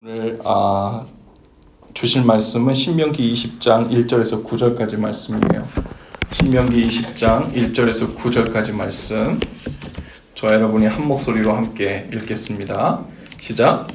오늘 아, 주실 말씀은 신명기 20장 1절에서 9절까지 말씀이에요. 신명기 20장 1절에서 9절까지 말씀. 저 여러분이 한 목소리로 함께 읽겠습니다. 시작.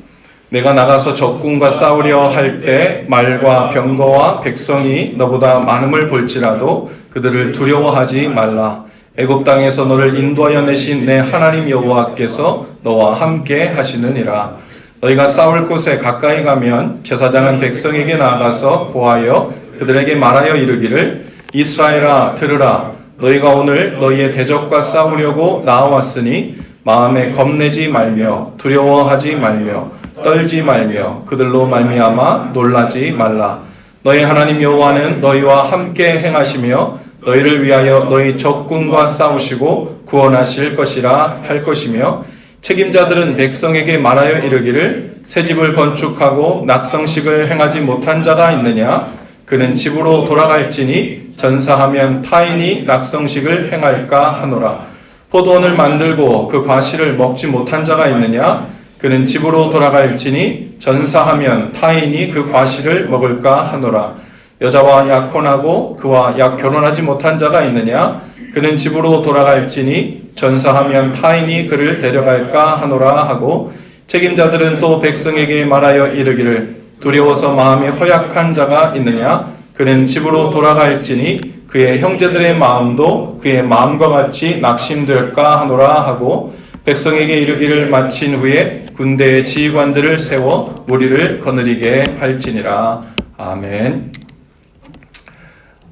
내가 나가서 적군과 싸우려 할 때 말과 병거와 백성이 너보다 많음을 볼지라도 그들을 두려워하지 말라. 애굽 땅에서 너를 인도하여 내신 내 하나님 여호와께서 너와 함께 하시느니라. 너희가 싸울 곳에 가까이 가면 제사장은 백성에게 나아가서 보하여 그들에게 말하여 이르기를 이스라엘아 들으라. 너희가 오늘 너희의 대적과 싸우려고 나와왔으니 마음에 겁내지 말며 두려워하지 말며 떨지 말며 그들로 말미암아 놀라지 말라. 너희 하나님 여호와는 너희와 함께 행하시며 너희를 위하여 너희 적군과 싸우시고 구원하실 것이라 할 것이며 책임자들은 백성에게 말하여 이르기를 새 집을 건축하고 낙성식을 행하지 못한 자가 있느냐? 그는 집으로 돌아갈지니 전사하면 타인이 낙성식을 행할까 하노라. 포도원을 만들고 그 과실을 먹지 못한 자가 있느냐? 그는 집으로 돌아갈지니 전사하면 타인이 그 과실을 먹을까 하노라. 여자와 약혼하고 그와 약 결혼하지 못한 자가 있느냐 그는 집으로 돌아갈지니 전사하면 타인이 그를 데려갈까 하노라 하고 책임자들은 또 백성에게 말하여 이르기를 두려워서 마음이 허약한 자가 있느냐 그는 집으로 돌아갈지니 그의 형제들의 마음도 그의 마음과 같이 낙심될까 하노라 하고 백성에게 이르기를 마친 후에 군대의 지휘관들을 세워 무리를 거느리게 할지니라 아멘.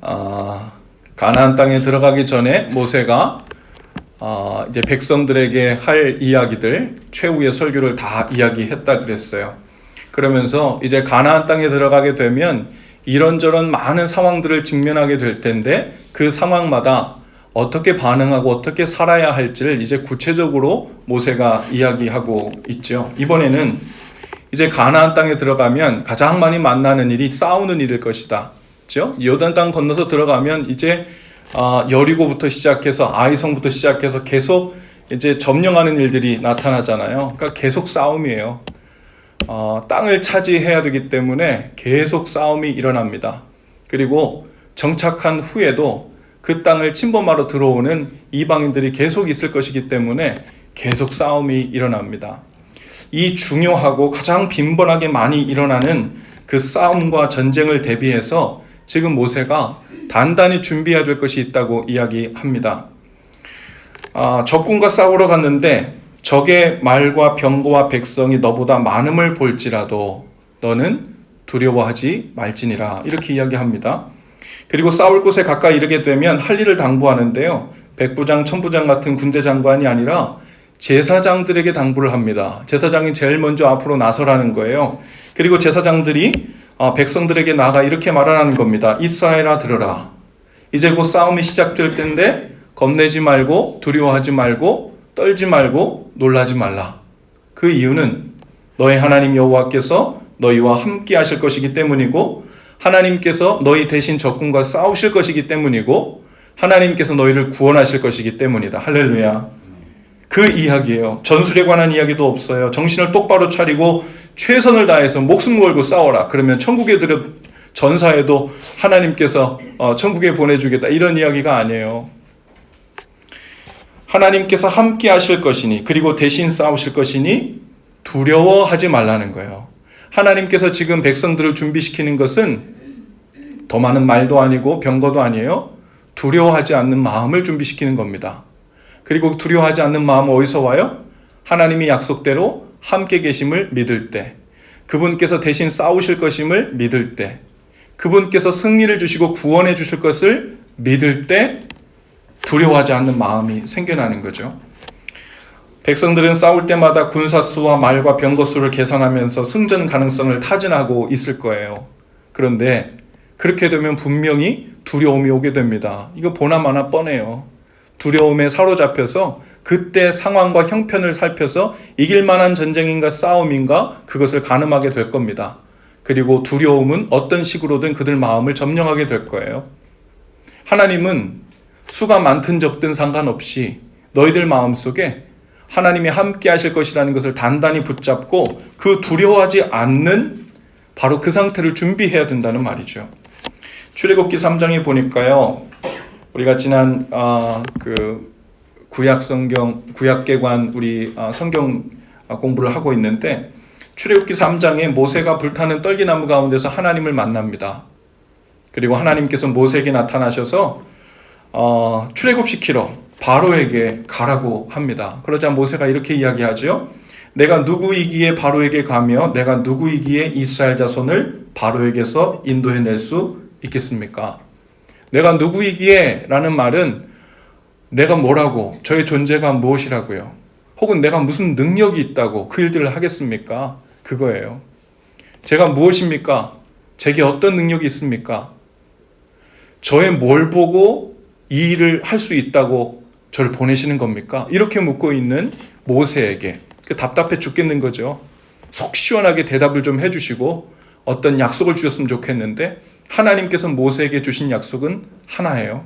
아, 가나안 땅에 들어가기 전에 모세가 아, 이제 백성들에게 할 이야기들 최후의 설교를 다 이야기했다 그랬어요. 그러면서 이제 가나안 땅에 들어가게 되면 이런저런 많은 상황들을 직면하게 될 텐데 그 상황마다 어떻게 반응하고 어떻게 살아야 할지를 이제 구체적으로 모세가 이야기하고 있죠. 이번에는 이제 가나안 땅에 들어가면 가장 많이 만나는 일이 싸우는 일일 것이다. 그죠? 요단 땅 건너서 들어가면 이제 아, 여리고부터 시작해서 아이성부터 시작해서 계속 이제 점령하는 일들이 나타나잖아요. 그러니까 계속 싸움이에요. 어, 땅을 차지해야 되기 때문에 계속 싸움이 일어납니다. 그리고 정착한 후에도 그 땅을 침범하러 들어오는 이방인들이 계속 있을 것이기 때문에 계속 싸움이 일어납니다. 이 중요하고 가장 빈번하게 많이 일어나는 그 싸움과 전쟁을 대비해서 지금 모세가 단단히 준비해야 될 것이 있다고 이야기합니다. 아, 적군과 싸우러 갔는데 적의 말과 병거와 백성이 너보다 많음을 볼지라도 너는 두려워하지 말지니라 이렇게 이야기합니다. 그리고 싸울 곳에 가까이 이르게 되면 할 일을 당부하는데요. 백부장, 천부장 같은 군대 장관이 아니라 제사장들에게 당부를 합니다. 제사장이 제일 먼저 앞으로 나서라는 거예요. 그리고 제사장들이 어, 백성들에게 나가 이렇게 말하는 겁니다. 이스라엘아 들어라. 이제 곧 싸움이 시작될 텐데 겁내지 말고 두려워하지 말고 떨지 말고 놀라지 말라. 그 이유는 너희 하나님 여호와께서 너희와 함께 하실 것이기 때문이고 하나님께서 너희 대신 적군과 싸우실 것이기 때문이고 하나님께서 너희를 구원하실 것이기 때문이다. 할렐루야. 그 이야기예요. 전술에 관한 이야기도 없어요. 정신을 똑바로 차리고 최선을 다해서 목숨 걸고 싸워라. 그러면 천국에 들여 전사해도 하나님께서 어, 천국에 보내주겠다. 이런 이야기가 아니에요. 하나님께서 함께 하실 것이니 그리고 대신 싸우실 것이니 두려워하지 말라는 거예요. 하나님께서 지금 백성들을 준비시키는 것은 더 많은 말도 아니고 병거도 아니에요. 두려워하지 않는 마음을 준비시키는 겁니다. 그리고 두려워하지 않는 마음은 어디서 와요? 하나님이 약속대로 함께 계심을 믿을 때, 그분께서 대신 싸우실 것임을 믿을 때, 그분께서 승리를 주시고 구원해 주실 것을 믿을 때 두려워하지 않는 마음이 생겨나는 거죠. 백성들은 싸울 때마다 군사수와 말과 병거수를 계산하면서 승전 가능성을 타진하고 있을 거예요. 그런데 그렇게 되면 분명히 두려움이 오게 됩니다. 이거 보나마나 뻔해요. 두려움에 사로잡혀서 그때 상황과 형편을 살펴서 이길 만한 전쟁인가 싸움인가 그것을 가늠하게 될 겁니다. 그리고 두려움은 어떤 식으로든 그들 마음을 점령하게 될 거예요. 하나님은 수가 많든 적든 상관없이 너희들 마음 속에 하나님이 함께 하실 것이라는 것을 단단히 붙잡고 그 두려워하지 않는 바로 그 상태를 준비해야 된다는 말이죠. 출애굽기 3장에 보니까요. 우리가 지난 아, 그 구약 성경 구약계관 우리 아, 성경 아, 공부를 하고 있는데 출애굽기 3장에 모세가 불타는 떨기나무 가운데서 하나님을 만납니다. 그리고 하나님께서 모세에게 나타나셔서 어, 출애굽시키러 바로에게 가라고 합니다. 그러자 모세가 이렇게 이야기하죠. 내가 누구이기에 바로에게 가며 내가 누구이기에 이스라엘 자손을 바로에게서 인도해낼 수 있겠습니까? 내가 누구이기에 라는 말은 내가 뭐라고 저의 존재가 무엇이라고요? 혹은 내가 무슨 능력이 있다고 그 일들을 하겠습니까? 그거예요. 제가 무엇입니까? 제게 어떤 능력이 있습니까? 저의 뭘 보고 이 일을 할 수 있다고 저를 보내시는 겁니까? 이렇게 묻고 있는 모세에게 그 답답해 죽겠는 거죠. 속 시원하게 대답을 좀 해주시고 어떤 약속을 주셨으면 좋겠는데 하나님께서 모세에게 주신 약속은 하나예요.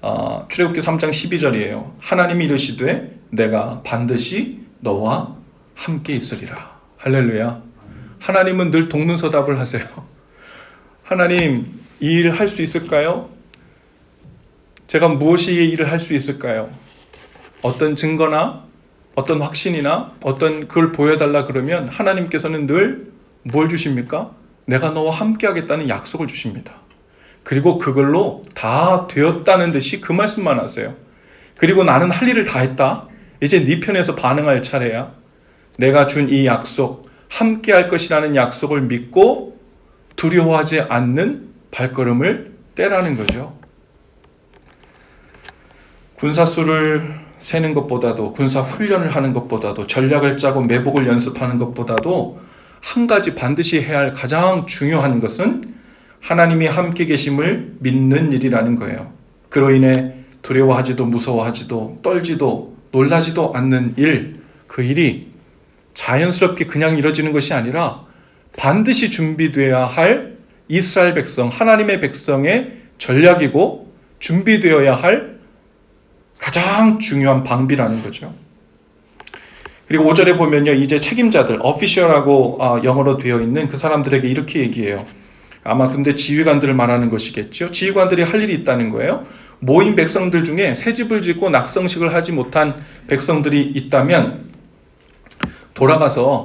어, 출애굽기 3장 12절이에요. 하나님이 이르시되 내가 반드시 너와 함께 있으리라. 할렐루야. 하나님은 늘 동문서답을 하세요. 하나님 이 일을 할 수 있을까요? 제가 무엇이 이 일을 할 수 있을까요? 어떤 증거나 어떤 확신이나 어떤 그걸 보여달라 그러면 하나님께서는 늘 뭘 주십니까? 내가 너와 함께 하겠다는 약속을 주십니다. 그리고 그걸로 다 되었다는 듯이 그 말씀만 하세요. 그리고 나는 할 일을 다 했다. 이제 네 편에서 반응할 차례야. 내가 준 이 약속, 함께 할 것이라는 약속을 믿고 두려워하지 않는 발걸음을 떼라는 거죠. 군사수를 세는 것보다도 군사 훈련을 하는 것보다도 전략을 짜고 매복을 연습하는 것보다도 한 가지 반드시 해야 할 가장 중요한 것은 하나님이 함께 계심을 믿는 일이라는 거예요. 그로 인해 두려워하지도 무서워하지도 떨지도 놀라지도 않는 일, 그 일이 자연스럽게 그냥 이뤄지는 것이 아니라 반드시 준비되어야 할 이스라엘 백성, 하나님의 백성의 전략이고 준비되어야 할 가장 중요한 방비라는 거죠. 그리고 5절에 보면요. 이제 책임자들, 어피셜하고 아, 영어로 되어 있는 그 사람들에게 이렇게 얘기해요. 아마 근데 지휘관들을 말하는 것이겠죠. 지휘관들이 할 일이 있다는 거예요. 모인 백성들 중에 새 집을 짓고 낙성식을 하지 못한 백성들이 있다면 돌아가서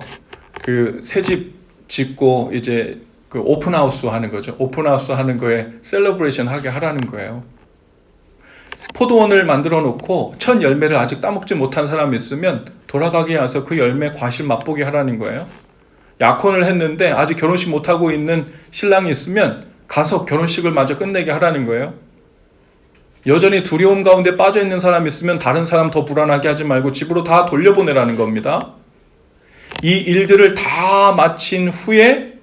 그 새 집 짓고 이제 그 오픈하우스 하는 거죠. 오픈하우스 하는 거에 셀러브레이션 하게 하라는 거예요. 포도원을 만들어 놓고 첫 열매를 아직 따먹지 못한 사람이 있으면 돌아가게 해서 그 열매 과실 맛보게 하라는 거예요. 약혼을 했는데 아직 결혼식 못 하고 있는 신랑이 있으면 가서 결혼식을 마저 끝내게 하라는 거예요. 여전히 두려움 가운데 빠져 있는 사람이 있으면 다른 사람 더 불안하게 하지 말고 집으로 다 돌려보내라는 겁니다. 이 일들을 다 마친 후에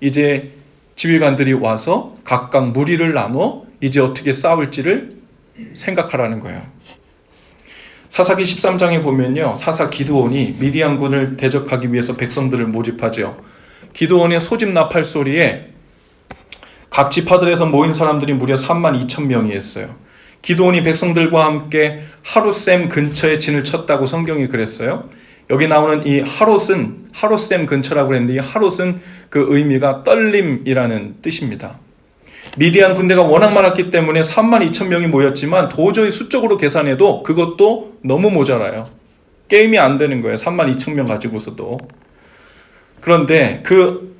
이제 지휘관들이 와서 각각 무리를 나눠 이제 어떻게 싸울지를 생각하라는 거예요. 사사기 13장에 보면요. 사사 기드온이 미디안군을 대적하기 위해서 백성들을 모집하죠. 기드온의 소집 나팔 소리에 각 지파들에서 모인 사람들이 무려 3만 2천 명이었어요. 기드온이 백성들과 함께 하루샘 근처에 진을 쳤다고 성경이 그랬어요. 여기 나오는 이 하롯은 하롯샘 근처라고 그랬는데 이 하롯은 그 의미가 떨림이라는 뜻입니다. 미디안 군대가 워낙 많았기 때문에 3만 2천 명이 모였지만 도저히 수적으로 계산해도 그것도 너무 모자라요. 게임이 안 되는 거예요. 3만 2천 명 가지고서도. 그런데 그,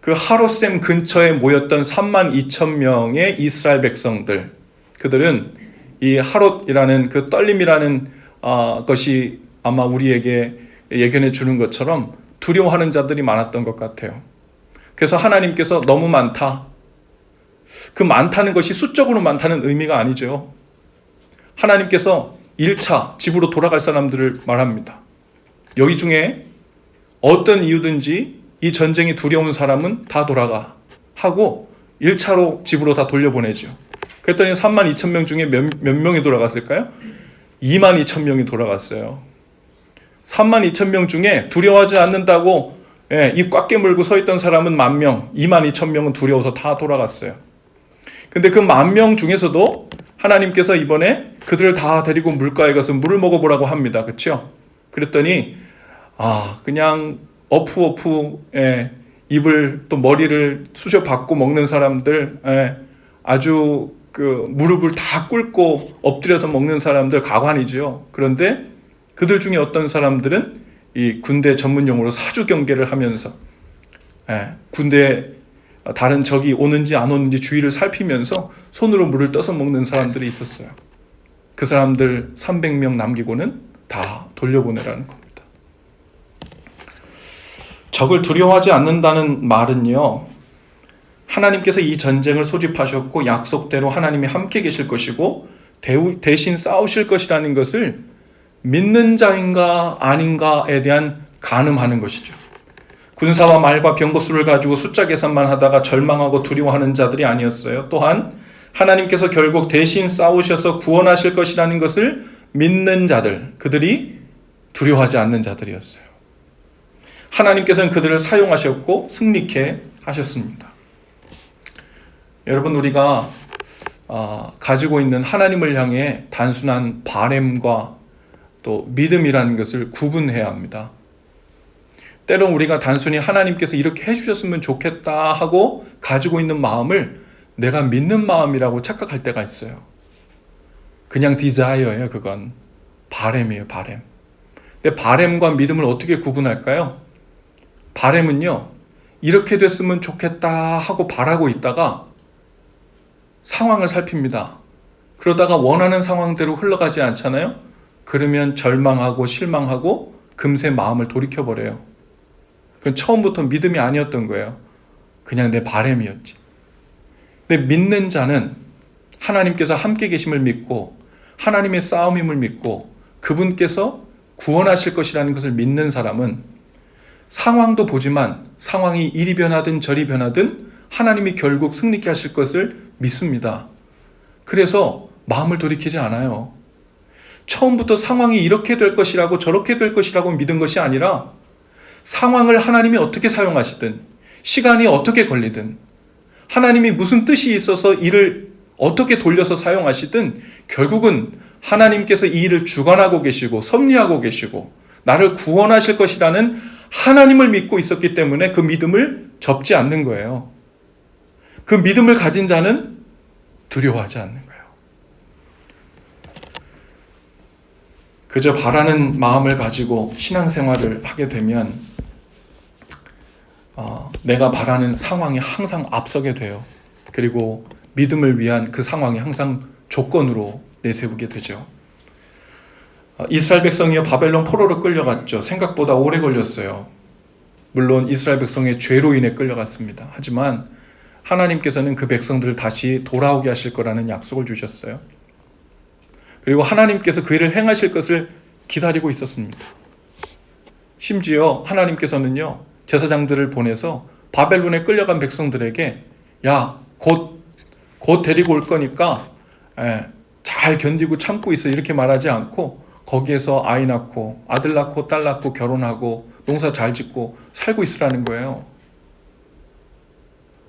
그 하롯샘 근처에 모였던 3만 2천 명의 이스라엘 백성들, 그들은 이 하롯이라는 그 떨림이라는 어, 것이 아마 우리에게 예견해 주는 것처럼 두려워하는 자들이 많았던 것 같아요. 그래서 하나님께서 너무 많다. 그 많다는 것이 수적으로 많다는 의미가 아니죠. 하나님께서 1차 집으로 돌아갈 사람들을 말합니다. 여기 중에 어떤 이유든지 이 전쟁이 두려운 사람은 다 돌아가 하고 1차로 집으로 다 돌려보내죠. 그랬더니 3만 2천 명 중에 몇, 몇 명이 돌아갔을까요? 2만 2천 명이 돌아갔어요. 3만 2천 명 중에 두려워하지 않는다고 예, 입 꽉 깨물고 서 있던 사람은 만 명, 2만 2천 명은 두려워서 다 돌아갔어요. 근데 그 만 명 중에서도 하나님께서 이번에 그들을 다 데리고 물가에 가서 물을 먹어보라고 합니다. 그렇죠? 그랬더니 아 그냥 어프 어프에 입을 또 머리를 쑤셔 받고 먹는 사람들 예, 아주 그 무릎을 다 꿇고 엎드려서 먹는 사람들 가관이죠. 그런데 그들 중에 어떤 사람들은 이 군대 전문 용어로 사주 경계를 하면서 예, 군대 다른 적이 오는지 안 오는지 주위를 살피면서 손으로 물을 떠서 먹는 사람들이 있었어요. 그 사람들 300명 남기고는 다 돌려보내라는 겁니다. 적을 두려워하지 않는다는 말은요. 하나님께서 이 전쟁을 소집하셨고 약속대로 하나님이 함께 계실 것이고 대신 싸우실 것이라는 것을 믿는 자인가 아닌가에 대한 가늠하는 것이죠. 군사와 말과 병거수를 가지고 숫자 계산만 하다가 절망하고 두려워하는 자들이 아니었어요. 또한 하나님께서 결국 대신 싸우셔서 구원하실 것이라는 것을 믿는 자들, 그들이 두려워하지 않는 자들이었어요. 하나님께서는 그들을 사용하셨고 승리케 하셨습니다. 여러분 우리가 아, 가지고 있는 하나님을 향해 단순한 바램과 또 믿음이라는 것을 구분해야 합니다. 때론 우리가 단순히 하나님께서 이렇게 해주셨으면 좋겠다 하고 가지고 있는 마음을 내가 믿는 마음이라고 착각할 때가 있어요. 그냥 디자이어예요, 그건. 바램이에요, 바램. 근데 바램과 믿음을 어떻게 구분할까요? 바램은요, 이렇게 됐으면 좋겠다 하고 바라고 있다가 상황을 살핍니다. 그러다가 원하는 상황대로 흘러가지 않잖아요? 그러면 절망하고 실망하고 금세 마음을 돌이켜버려요. 그건 처음부터 믿음이 아니었던 거예요. 그냥 내 바램이었지. 근데 믿는 자는 하나님께서 함께 계심을 믿고 하나님의 싸움임을 믿고 그분께서 구원하실 것이라는 것을 믿는 사람은 상황도 보지만 상황이 이리 변하든 저리 변하든 하나님이 결국 승리케 하실 것을 믿습니다. 그래서 마음을 돌이키지 않아요. 처음부터 상황이 이렇게 될 것이라고 저렇게 될 것이라고 믿은 것이 아니라 상황을 하나님이 어떻게 사용하시든 시간이 어떻게 걸리든 하나님이 무슨 뜻이 있어서 이를 어떻게 돌려서 사용하시든 결국은 하나님께서 이 일을 주관하고 계시고 섭리하고 계시고 나를 구원하실 것이라는 하나님을 믿고 있었기 때문에 그 믿음을 접지 않는 거예요. 그 믿음을 가진 자는 두려워하지 않는 거예요. 그저 바라는 마음을 가지고 신앙생활을 하게 되면 어, 내가 바라는 상황이 항상 앞서게 돼요. 그리고 믿음을 위한 그 상황이 항상 조건으로 내세우게 되죠. 어, 이스라엘 백성이요 바벨론 포로로 끌려갔죠. 생각보다 오래 걸렸어요. 물론 이스라엘 백성의 죄로 인해 끌려갔습니다. 하지만 하나님께서는 그 백성들을 다시 돌아오게 하실 거라는 약속을 주셨어요. 그리고 하나님께서 그 일을 행하실 것을 기다리고 있었습니다. 심지어 하나님께서는요, 제사장들을 보내서 바벨론에 끌려간 백성들에게, 야, 곧, 곧 데리고 올 거니까, 에, 잘 견디고 참고 있어. 이렇게 말하지 않고, 거기에서 아이 낳고, 아들 낳고, 딸 낳고, 결혼하고, 농사 잘 짓고, 살고 있으라는 거예요.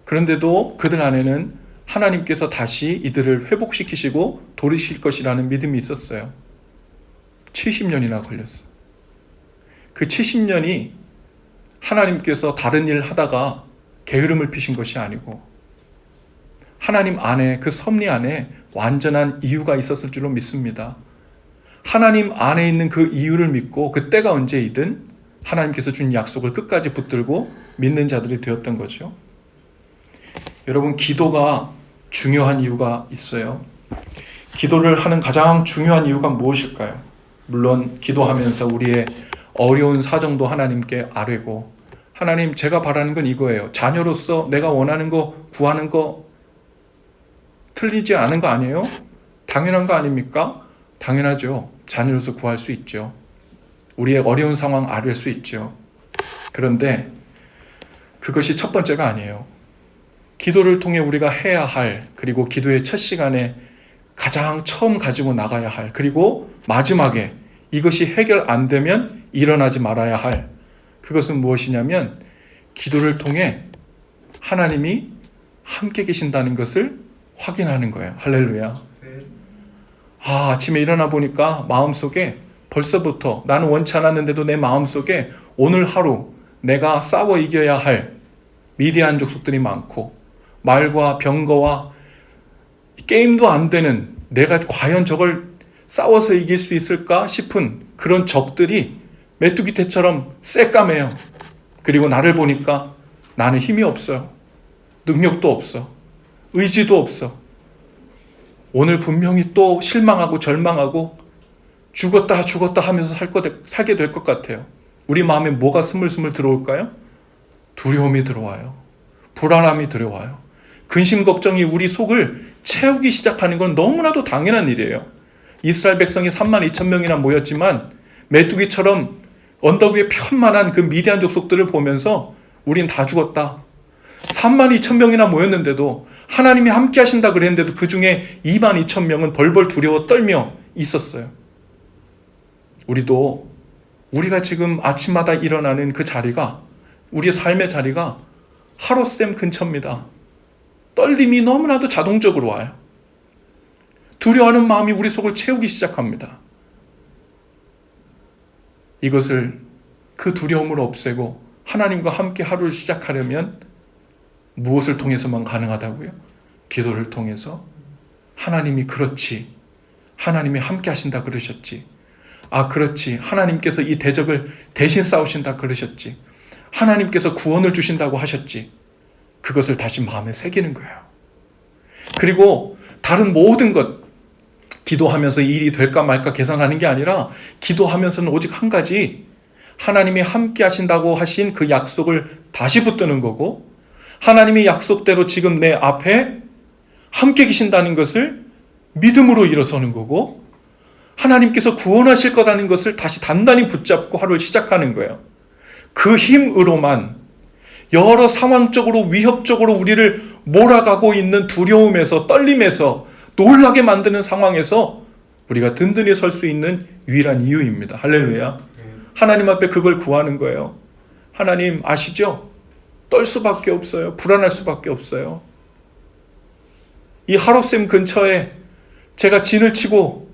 그런데도 그들 안에는 하나님께서 다시 이들을 회복시키시고 돌이실 것이라는 믿음이 있었어요. 70년이나 걸렸어. 그 70년이 하나님께서 다른 일 하다가 게으름을 피신 것이 아니고 하나님 안에 그 섭리 안에 완전한 이유가 있었을 줄로 믿습니다. 하나님 안에 있는 그 이유를 믿고 그 때가 언제이든 하나님께서 준 약속을 끝까지 붙들고 믿는 자들이 되었던 거죠. 여러분 기도가 중요한 이유가 있어요. 기도를 하는 가장 중요한 이유가 무엇일까요? 물론 기도하면서 우리의 어려운 사정도 하나님께 아뢰고 하나님 제가 바라는 건 이거예요. 자녀로서 내가 원하는 거 구하는 거 틀리지 않은 거 아니에요? 당연한 거 아닙니까? 당연하죠. 자녀로서 구할 수 있죠. 우리의 어려운 상황 아뢰 수 있죠. 그런데 그것이 첫 번째가 아니에요. 기도를 통해 우리가 해야 할 그리고 기도의 첫 시간에 가장 처음 가지고 나가야 할 그리고 마지막에 이것이 해결 안 되면 일어나지 말아야 할 그것은 무엇이냐면 기도를 통해 하나님이 함께 계신다는 것을 확인하는 거예요. 할렐루야. 아, 아침에 일어나 보니까 마음속에 벌써부터 나는 원치 않았는데도 내 마음속에 오늘 하루 내가 싸워 이겨야 할 미디안 족속들이 많고 말과 병거와 게임도 안 되는 내가 과연 저걸 싸워서 이길 수 있을까 싶은 그런 적들이 메뚜기 떼처럼 새까매요. 그리고 나를 보니까 나는 힘이 없어요. 능력도 없어. 의지도 없어. 오늘 분명히 또 실망하고 절망하고 죽었다 죽었다 하면서 살 거, 살게 될 것 같아요. 우리 마음에 뭐가 스물스물 들어올까요? 두려움이 들어와요. 불안함이 들어와요. 근심 걱정이 우리 속을 채우기 시작하는 건 너무나도 당연한 일이에요. 이스라엘 백성이 3만 2천 명이나 모였지만 메뚜기처럼 언덕 위에 편만한 그 미디안 족속들을 보면서 우린 다 죽었다. 3만 2천 명이나 모였는데도 하나님이 함께 하신다 그랬는데도 그 중에 2만 2천 명은 벌벌 두려워 떨며 있었어요. 우리도 우리가 지금 아침마다 일어나는 그 자리가 우리 삶의 자리가 하루쌤 근처입니다. 떨림이 너무나도 자동적으로 와요. 두려워하는 마음이 우리 속을 채우기 시작합니다. 이것을 그 두려움을 없애고 하나님과 함께 하루를 시작하려면 무엇을 통해서만 가능하다고요? 기도를 통해서 하나님이 그렇지. 하나님이 함께 하신다 그러셨지. 아, 그렇지. 하나님께서 이 대적을 대신 싸우신다 그러셨지. 하나님께서 구원을 주신다고 하셨지. 그것을 다시 마음에 새기는 거예요. 그리고 다른 모든 것, 기도하면서 일이 될까 말까 계산하는 게 아니라 기도하면서는 오직 한 가지 하나님이 함께 하신다고 하신 그 약속을 다시 붙드는 거고 하나님이 약속대로 지금 내 앞에 함께 계신다는 것을 믿음으로 일어서는 거고 하나님께서 구원하실 거라는 것을 다시 단단히 붙잡고 하루를 시작하는 거예요. 그 힘으로만 여러 상황적으로 위협적으로 우리를 몰아가고 있는 두려움에서 떨림에서 놀라게 만드는 상황에서 우리가 든든히 설 수 있는 유일한 이유입니다. 할렐루야. 하나님 앞에 그걸 구하는 거예요. 하나님 아시죠? 떨 수밖에 없어요. 불안할 수밖에 없어요. 이 하루쌤 근처에 제가 진을 치고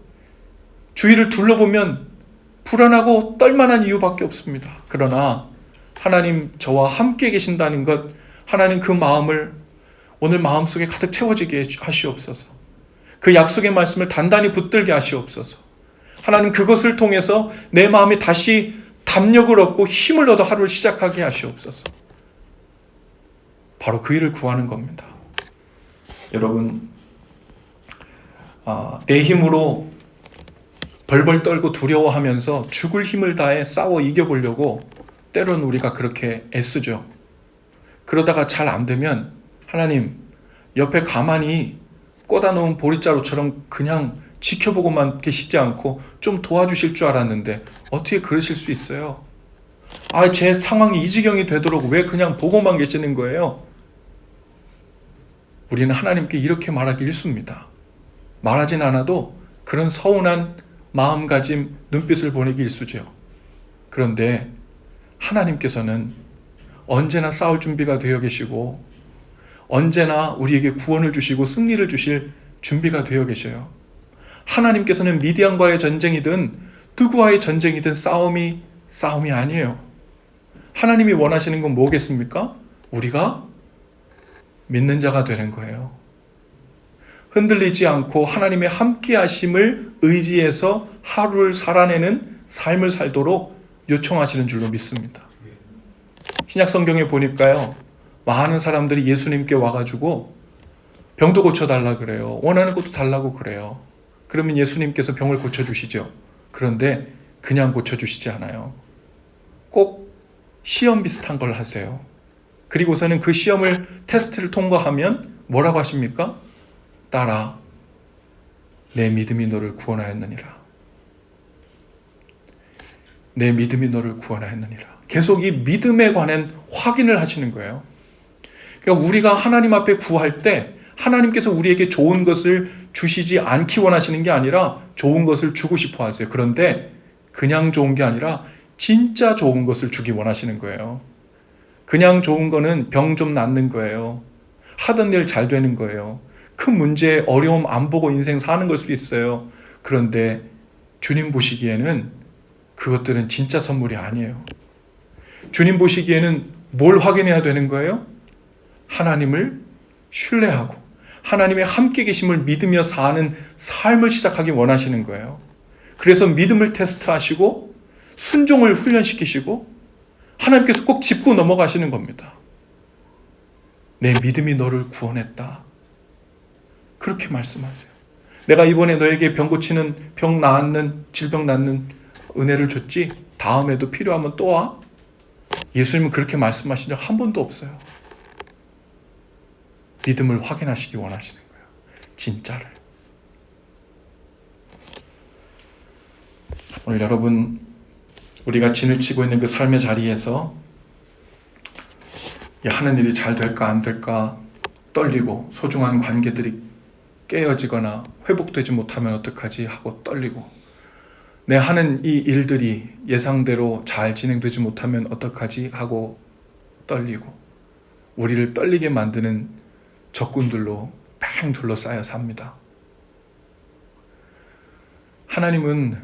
주위를 둘러보면 불안하고 떨만한 이유밖에 없습니다. 그러나 하나님 저와 함께 계신다는 것, 하나님 그 마음을 오늘 마음속에 가득 채워지게 하시옵소서. 그 약속의 말씀을 단단히 붙들게 하시옵소서. 하나님 그것을 통해서 내 마음이 다시 담력을 얻고 힘을 얻어 하루를 시작하게 하시옵소서. 바로 그 일을 구하는 겁니다. 여러분, 아, 내 힘으로 벌벌 떨고 두려워하면서 죽을 힘을 다해 싸워 이겨보려고 때로는 우리가 그렇게 애쓰죠. 그러다가 잘 안 되면 하나님 옆에 가만히 꽂아 놓은 보리자루처럼 그냥 지켜보고만 계시지 않고 좀 도와주실 줄 알았는데 어떻게 그러실 수 있어요? 아, 제 상황이 이 지경이 되도록 왜 그냥 보고만 계시는 거예요? 우리는 하나님께 이렇게 말하기 일쑤입니다. 말하진 않아도 그런 서운한 마음가짐, 눈빛을 보내기 일쑤죠. 그런데 하나님께서는 언제나 싸울 준비가 되어 계시고 언제나 우리에게 구원을 주시고 승리를 주실 준비가 되어 계셔요. 하나님께서는 미디안과의 전쟁이든 누구와의 전쟁이든 싸움이 싸움이 아니에요. 하나님이 원하시는 건 뭐겠습니까? 우리가 믿는 자가 되는 거예요. 흔들리지 않고 하나님의 함께 하심을 의지해서 하루를 살아내는 삶을 살도록 요청하시는 줄로 믿습니다. 신약 성경에 보니까요. 많은 사람들이 예수님께 와가지고 병도 고쳐달라 그래요. 원하는 것도 달라고 그래요. 그러면 예수님께서 병을 고쳐주시죠. 그런데 그냥 고쳐주시지 않아요. 꼭 시험 비슷한 걸 하세요. 그리고서는 그 시험을 테스트를 통과하면 뭐라고 하십니까? 따라 내 믿음이 너를 구원하였느니라. 내 믿음이 너를 구원하였느니라. 계속 이 믿음에 관한 확인을 하시는 거예요. 그러니까 우리가 하나님 앞에 구할 때 하나님께서 우리에게 좋은 것을 주시지 않기 원하시는 게 아니라 좋은 것을 주고 싶어 하세요. 그런데 그냥 좋은 게 아니라 진짜 좋은 것을 주기 원하시는 거예요. 그냥 좋은 거는 병 좀 낫는 거예요. 하던 일 잘 되는 거예요. 큰 문제, 어려움 안 보고 인생 사는 걸수 있어요. 그런데 주님 보시기에는 그것들은 진짜 선물이 아니에요. 주님 보시기에는 뭘 확인해야 되는 거예요? 하나님을 신뢰하고 하나님의 함께 계심을 믿으며 사는 삶을 시작하기 원하시는 거예요. 그래서 믿음을 테스트하시고 순종을 훈련시키시고 하나님께서 꼭 짚고 넘어가시는 겁니다. 내 믿음이 너를 구원했다. 그렇게 말씀하세요. 내가 이번에 너에게 병 고치는 병 낫는 질병 낫는 은혜를 줬지. 다음에도 필요하면 또 와. 예수님은 그렇게 말씀하신 적 한 번도 없어요. 믿음을 확인하시기 원하시는 거예요. 진짜를. 오늘 여러분 우리가 진을 치고 있는 그 삶의 자리에서 야, 하는 일이 잘 될까 안 될까 떨리고 소중한 관계들이 깨어지거나 회복되지 못하면 어떡하지 하고 떨리고 내 하는 이 일들이 예상대로 잘 진행되지 못하면 어떡하지 하고 떨리고 우리를 떨리게 만드는 적군들로 팽 둘러싸여 삽니다. 하나님은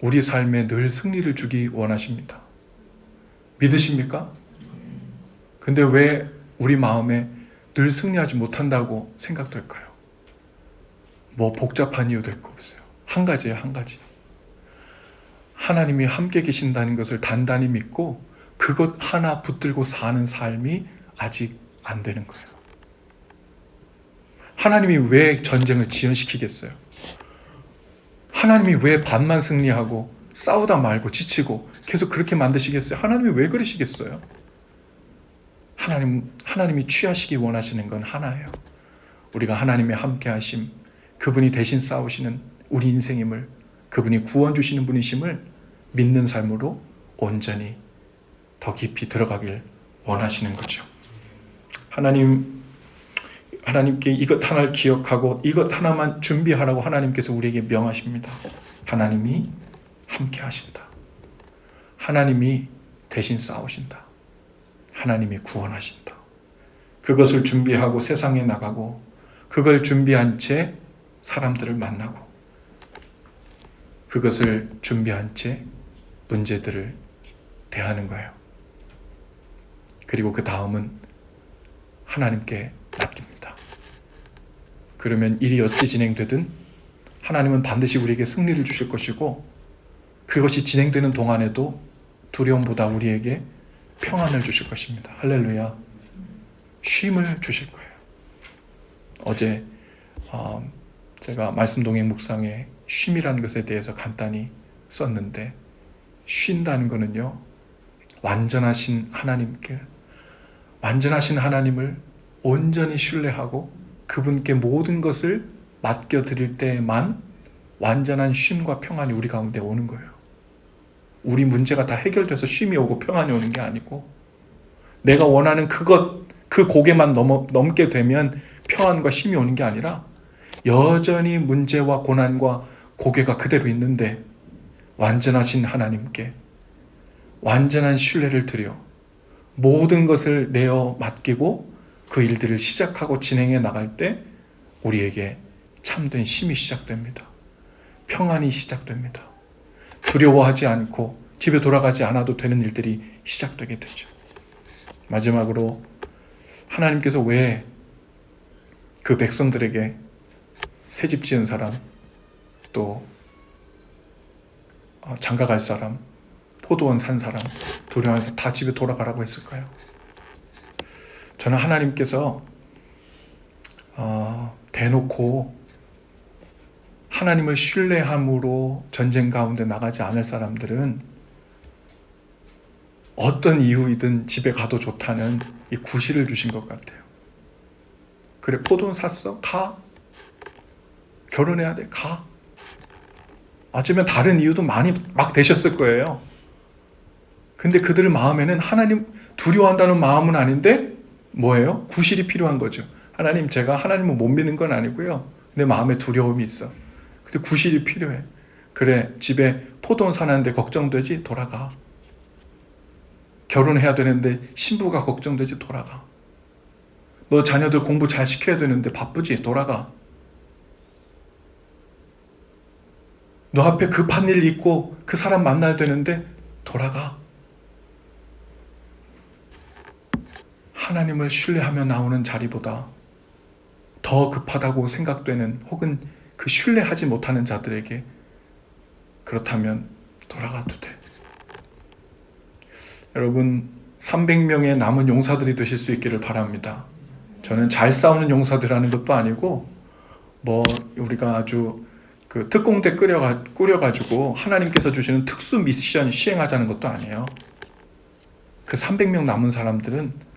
우리 삶에 늘 승리를 주기 원하십니다. 믿으십니까? 근데 왜 우리 마음에 늘 승리하지 못한다고 생각될까요? 뭐 복잡한 이유 될 거 없어요. 한 가지예요, 한 가지. 하나님이 함께 계신다는 것을 단단히 믿고 그것 하나 붙들고 사는 삶이 아직 안 되는 거예요. 하나님이 왜 전쟁을 지연시키겠어요? 하나님이 왜 반만 승리하고 싸우다 말고 지치고 계속 그렇게 만드시겠어요? 하나님이 왜 그러시겠어요? 하나님 하나님이 취하시기 원하시는 건 하나예요. 우리가 하나님의 함께 하심, 그분이 대신 싸우시는 우리 인생임을 그분이 구원 주시는 분이심을 믿는 삶으로 온전히 더 깊이 들어가길 원하시는 거죠. 하나님 하나님께 이것 하나를 기억하고 이것 하나만 준비하라고 하나님께서 우리에게 명하십니다. 하나님이 함께 하신다. 하나님이 대신 싸우신다. 하나님이 구원하신다. 그것을 준비하고 세상에 나가고 그걸 준비한 채 사람들을 만나고 그것을 준비한 채 문제들을 대하는 거예요. 그리고 그 다음은 하나님께 맡깁니다. 그러면 일이 어찌 진행되든 하나님은 반드시 우리에게 승리를 주실 것이고 그것이 진행되는 동안에도 두려움보다 우리에게 평안을 주실 것입니다. 할렐루야. 쉼을 주실 거예요. 어제 어, 제가 말씀 동행 묵상에 쉼이라는 것에 대해서 간단히 썼는데 쉰다는 것은요 완전하신 하나님께 완전하신 하나님을 온전히 신뢰하고 그분께 모든 것을 맡겨 드릴 때만 완전한 쉼과 평안이 우리 가운데 오는 거예요. 우리 문제가 다 해결돼서 쉼이 오고 평안이 오는 게 아니고 내가 원하는 그것 그 고개만 넘어, 넘게 되면 평안과 쉼이 오는 게 아니라 여전히 문제와 고난과 고개가 그대로 있는데 완전하신 하나님께 완전한 신뢰를 드려 모든 것을 내어 맡기고 그 일들을 시작하고 진행해 나갈 때 우리에게 참된 쉼이 시작됩니다. 평안이 시작됩니다. 두려워하지 않고 집에 돌아가지 않아도 되는 일들이 시작되게 되죠. 마지막으로 하나님께서 왜 그 백성들에게 새 집 지은 사람 또 어, 장가 갈 사람 포도원 산 사람 두려워해서 다 집에 돌아가라고 했을까요? 저는 하나님께서 어, 대놓고 하나님을 신뢰함으로 전쟁 가운데 나가지 않을 사람들은 어떤 이유이든 집에 가도 좋다는 이 구실을 주신 것 같아요. 그래 포도원 샀어? 가. 결혼해야 돼? 가. 어쩌면 다른 이유도 많이 막 되셨을 거예요. 근데 그들 마음에는 하나님 두려워한다는 마음은 아닌데 뭐예요? 구실이 필요한 거죠. 하나님 제가 하나님을 못 믿는 건 아니고요. 내 마음에 두려움이 있어. 근데 구실이 필요해. 그래 집에 포도원 사는데 걱정되지 돌아가. 결혼해야 되는데 신부가 걱정되지 돌아가. 너 자녀들 공부 잘 시켜야 되는데 바쁘지 돌아가. 너 앞에 급한 일 있고 그 사람 만나야 되는데 돌아가. 하나님을 신뢰하며 나오는 자리보다 더 급하다고 생각되는 혹은 그 신뢰하지 못하는 자들에게 그렇다면 돌아가도 돼. 여러분 300명의 남은 용사들이 되실 수 있기를 바랍니다. 저는 잘 싸우는 용사들하는 것도 아니고 뭐 우리가 아주 그 특공대 꾸려가 꾸려가지고 하나님께서 주시는 특수 미션 시행하자는 것도 아니에요. 그 300명 남은 사람들은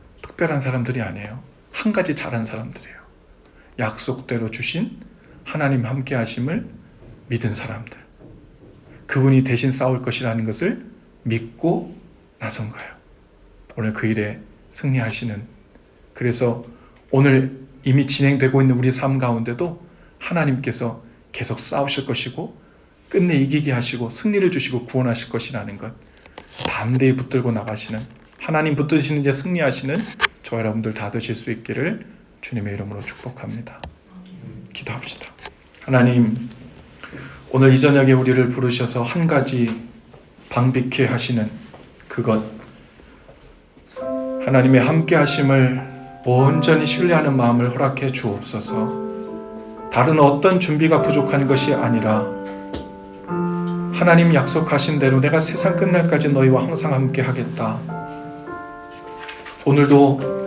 특별한 사람들이 아니에요. 한 가지 잘한 사람들이에요. 약속대로 주신 하나님 함께 하심을 믿은 사람들. 그분이 대신 싸울 것이라는 것을 믿고 나선 거예요. 오늘 그 일에 승리하시는 그래서 오늘 이미 진행되고 있는 우리 삶 가운데도 하나님께서 계속 싸우실 것이고 끝내 이기게 하시고 승리를 주시고 구원하실 것이라는 것 담대히 붙들고 나가시는 하나님 붙드시는 이제 승리하시는 저 여러분들 다 되실 수 있기를 주님의 이름으로 축복합니다. 기도합시다. 하나님 오늘 이 저녁에 우리를 부르셔서 한 가지 방비케 하시는 그것 하나님의 함께 하심을 온전히 신뢰하는 마음을 허락해 주옵소서. 다른 어떤 준비가 부족한 것이 아니라 하나님 약속하신 대로 내가 세상 끝날까지 너희와 항상 함께 하겠다. 오늘도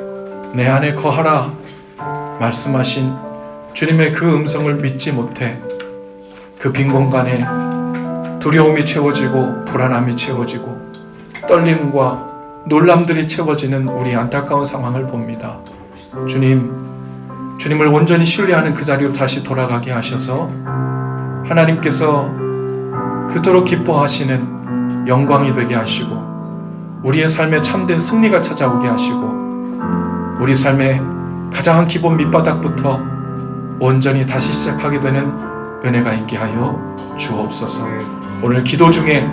내 안에 거하라 말씀하신 주님의 그 음성을 믿지 못해 그 빈 공간에 두려움이 채워지고 불안함이 채워지고 떨림과 놀람들이 채워지는 우리 안타까운 상황을 봅니다. 주님, 주님을 온전히 신뢰하는 그 자리로 다시 돌아가게 하셔서 하나님께서 그토록 기뻐하시는 영광이 되게 하시고 우리의 삶에 참된 승리가 찾아오게 하시고 우리 삶의 가장 기본 밑바닥부터 온전히 다시 시작하게 되는 은혜가 있게 하여 주옵소서. 오늘 기도 중에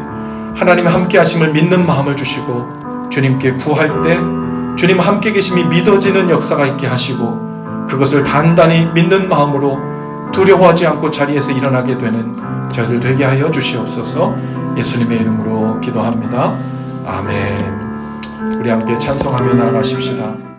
하나님 함께 하심을 믿는 마음을 주시고 주님께 구할 때 주님 함께 계심이 믿어지는 역사가 있게 하시고 그것을 단단히 믿는 마음으로 두려워하지 않고 자리에서 일어나게 되는 저희들 되게 하여 주시옵소서 예수님의 이름으로 기도합니다. 아멘. 우리 함께 찬송하며 나아가십시다.